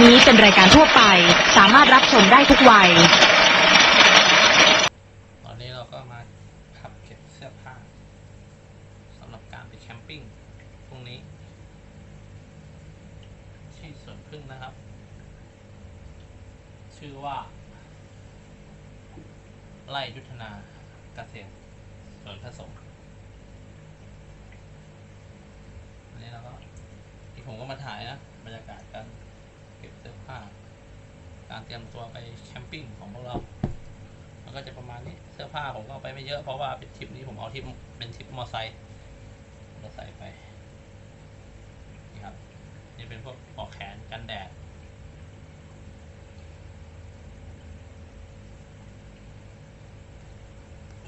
นี้เป็นรายการทั่วไป สามารถรับชมได้ทุกวัย ตอนนี้เราก็มาขับเก็บเสื้อผ้าสำหรับการไปแคมปิ้งพรุ่งนี้ ที่สวนพึ่งนะครับ ชื่อว่าไร่ยุทธนาเกษตรสวนผสมอันนี้เราก็ที่ผมก็มาถ่ายนะ บรรยากาศการ เก็บเสื้อผ้า การเตรียมตัวไปแคมปิ้งของพวกเรา มันก็จะประมาณนี้ เสื้อผ้าผมก็ไปไม่เยอะเพราะว่าเป็นทริปนี้ผมเอาทริปเป็นทริปมอไซค์เราใส่ไป นี่ครับ นี่เป็นพวกปอกแขนกันแดด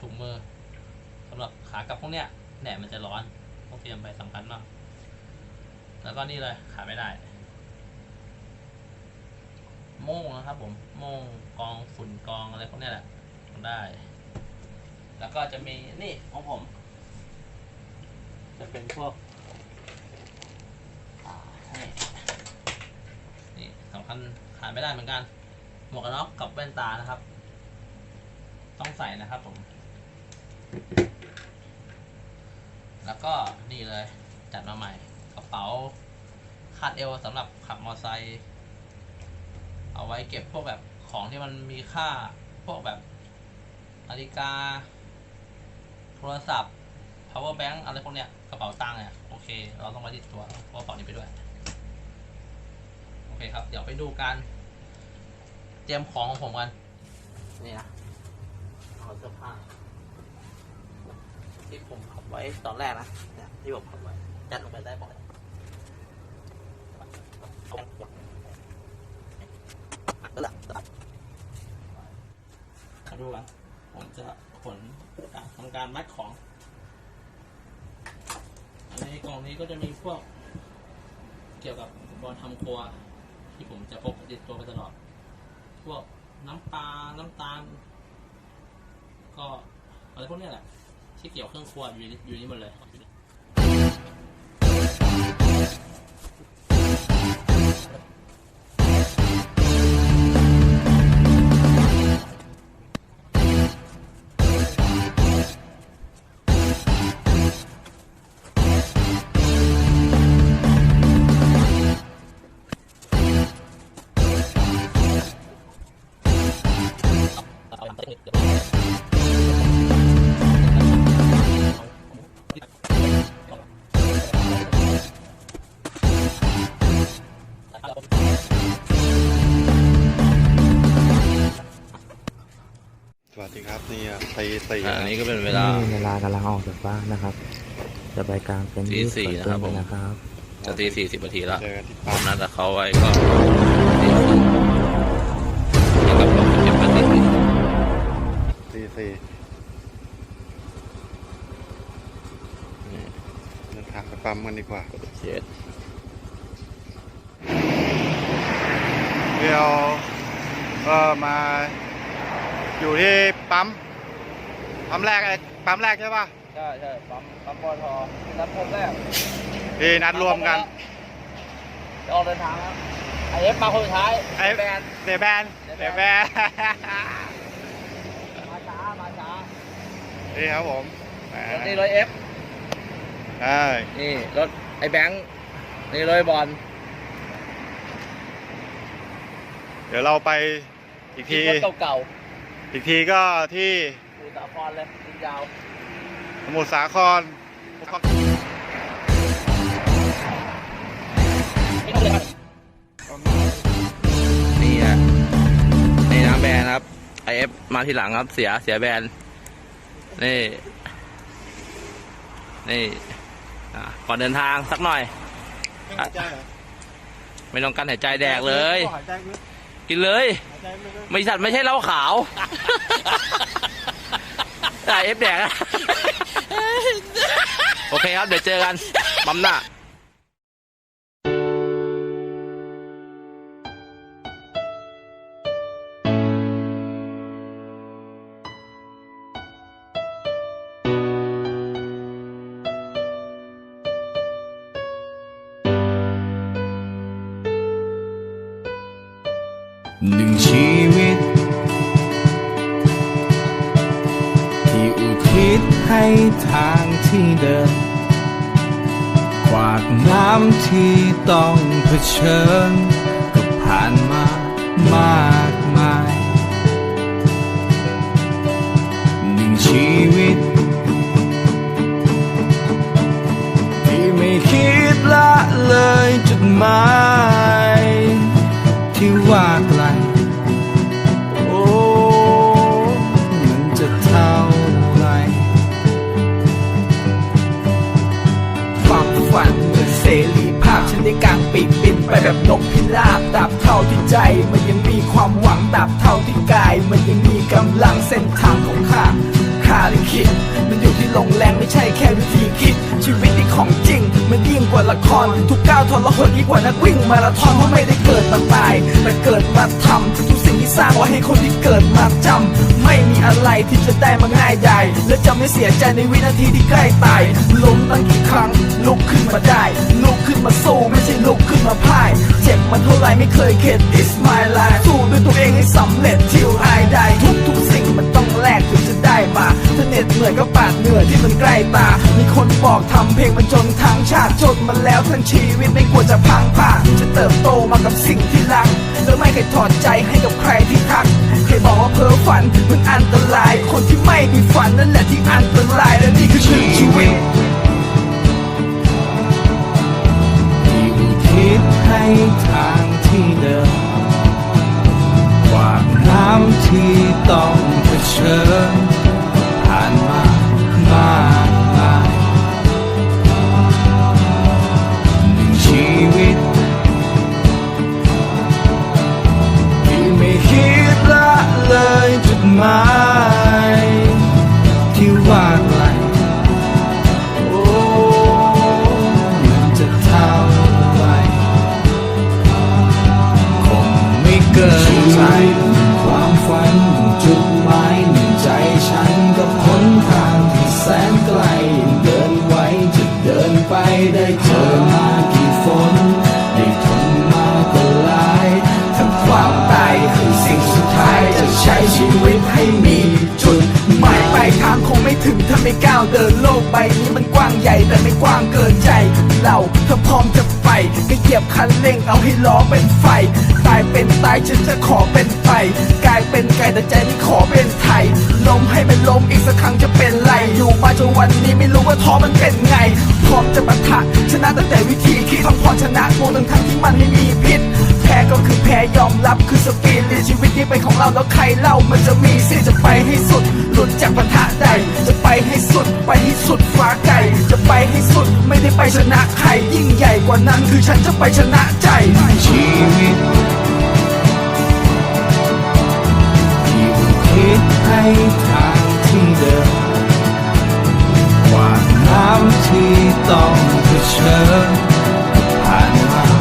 ถุงมือสำหรับขากลับพวกเนี้ยแดดมันจะร้อน ต้องเตรียมไปสำคัญมาก แล้วก็นี่เลยขาไม่ได้ โม่งนะครับผมโม่งกองฝุ่นกองอะไรพวกเนี้ยแหละทำได้ แล้วก็จะมีนี่ของผม จะเป็นพวกอ่านี่นี่สำคัญขาดไม่ได้เหมือนกัน หมวกกันน็อกกับแว่นตานะครับ ต้องใส่นะครับผม แล้วก็นี่เลยจัดมาใหม่กระเป๋าคาดเอวสำหรับขับมอเตอร์ไซค์ เอาไว้เก็บพวกแบบของที่มันมีค่าพวกแบบนาฬิกา โทรศัพท์ power bank อะไรพวกเนี้ยกระเป๋าตังค์เนี่ยโอเค เราต้องไว้ติดตัวกระเป๋านี้ไปด้วย โอเคครับ เดี๋ยวไปดูการเตรียมของของผมกัน นี่นะเอาเสื้อผ้าที่ผมขับไว้ตอนแรกนะเนี่ยที่ผมขับไว้จัดลงไปได้บ่อย ก็หลับมาดูกันผมจะขน การมัดของ ในกล่องนี้ก็จะมีพวกเกี่ยวกับอุปกรณ์ทำครัว ที่ผมจะพกติดตัวไปตลอด พวกน้ำปลา น้ำตาล ก็อะไรพวกเนี้ยแหละ ที่เกี่ยวเครื่องครัวอยู่อยู่นี่หมดเลย สวัสดีครับนี่ตีสี่อันนี้ก็เป็นเวลานี่เวลากำลังออกจากบ้านนะครับ จะไปกลางเต็นท์ตีที่สี่สวนนะครับผมพึ่งนะครับจะตีสี่สิบนาทีแล้วเจอกันที่ผปั๊มมนัดกับเขาไว้ก็ ตีสี่เดินทางไปปั๊มกันดีกว่าเจ็ดเดี๋ยวก็มาอยู่ที่ปั๊ม ปั๊มแรกไอ้ปั๊มแรกใช่ป่ะ ใช่ใช่ปั๊มปั๊มปอทนัดพบแรกที่นัดรวมกันจะออกเดินทางแล้วไอเอฟมาคนสุดท้ายไอ้แบนเดแบนเดแบน มาช้ามาช้า นี่ครับผมแหมรถนี่รถเอฟใช่นี่รถไอแบงค์นี่รถไอ้บอลเดี๋ยวเราไปอีกทีรถเก่าอีกทีก็ที่ๆดูสาครเลยยิงยาวสมุทรสาครนี่ฮะนี่นะแบรนด์ครับไอเอฟมาทีหลังครับเสียเสียแบรนด์ นี่ นี่อะก่อนเดินทางสักหน่อย ไม่ต้องกันหายใจแดกเลยกินเลยไม่สัตว์ไม่ใช่เหล้าขาวไอเอฟแดกอะโอเคครับ เดี๋ยวเจอกันปั๊มหน้า หนึ่งชีวิต ที่อุทิศให้ทางที่เดินขวากน้ำที่ต้องเผชิญก็ผ่านมามากมายหนึ่งชีวิต ที่ไม่คิดละเลยจุดหมาย ฝันเหมือนเสรีภาพฉันได้กางปีกบินไปแบบนกพิราบตราบเท่าที่ใจ มันยังมีความหวังตราบเท่าที่กาย มันยังมีกำลังเส้นทางของข้าาลิขิตมันอยู่ที่ลงแรงไม่ใช่แค่วิธีคิด ชีวิตที่ของจริง มันยิ่งกว่าละคร ทุกก้าวทรหดยิ่งกว่านักวิ่งมาราธอนเพราะไม่ได้เกิดมาตายแต่เกิดมาทำทุกสิ่งที่สร้างไว้ให้คนที่เกิดมาจำไม่มีอะไรที่จะได้มาง่ายใดายและจะไม่เสียใจในวินาทีที่ใกล้ตายล้มตั้งกี่ครั้งลุกขึ้นมาได้ลุกขึ้นมาสู้ไม่ใช่ลุกขึ้นมาพ่าย เจ็บมาเท่าไรไม่เคยเข็ด It's my life ตา มีคนบอกทำเพลงมันจนทั้งชาติจนมาแล้วทั้งชีวิตไม่ควจะพังผ่าจะเติบโตมากับสิ่งที่รักแล้วไม่เคยถอดใจให้กับใครที่ทักเคยบอกว่าเพ้อฝันมันอันตราย คนที่ไม่มีฝันนั่นแหละที่อันตรายและนี่คือชื่อชีวิตที่อุทิศให้ทางที่เดินกวากน้ำที่ต้องเผชิญผ่านมา เกินใจความฝันจุดหมายหนึ่งใจฉันกับหนทางที่แสนไกลยังเดินไว้จะเดินไปได้เจอมากี่ฝนได้ทนมาก็หลายถ้าความตายคือสิ่งสุดท้ายจะใช้ชีวิตให้มีจุดหมายปลายทางคงไม่ถึงถ้าไม่ก้าวเดินโลกใบนี้มันกว้างใหญ่แต่ไม่กว้างเกินใจเรา ก็เหยียบคันเร่งเอาให้ล้อเป็นไฟ ตายเป็นตายฉันจะขอเป็นไปกลายเป็นไก่แต่ใจนี่ขอเป็นไทย ลมให้มันลมอีกสักครั้งจะเป็นไร อยู่มาจนวันนี้ไม่รู้ว่าท้อมันเป็นไง พร้อมจะปะทะชนะตั้งแต่วิธีคิดทำพรชนะโมทั้งทั้งที่มันไม่มีพิษ แพ้ก็คือแพ้ยอมรับคือสปีดชีวิตนี้เป็นของเราแล้วใครเล่ามันจะมีสิจะไปให้สุด หลุดจากปัญหาใด จะไปให้สุด ไปให้สุดฟ้าไกลจะไปให้สุดไม่ ไปชนะใครยิ่งใหญ่กว่านั้นคือฉันจะไปชนะใจชีวิตที่คิดให้ทางที่เดินกว่าน้ำที่ต้องเผชิญผ่านมา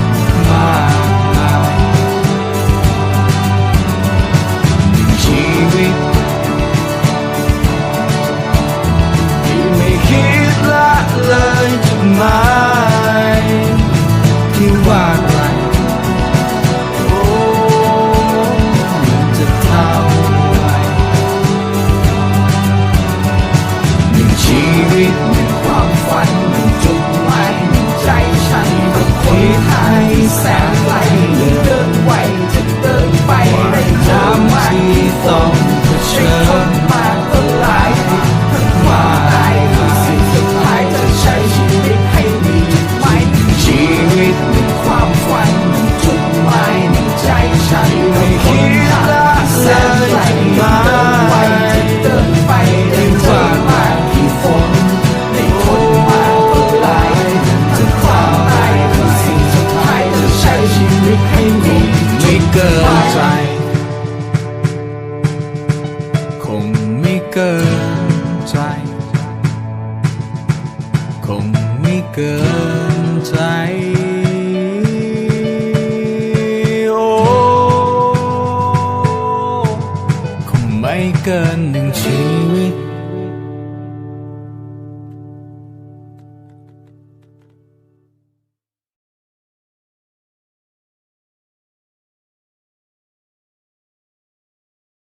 gần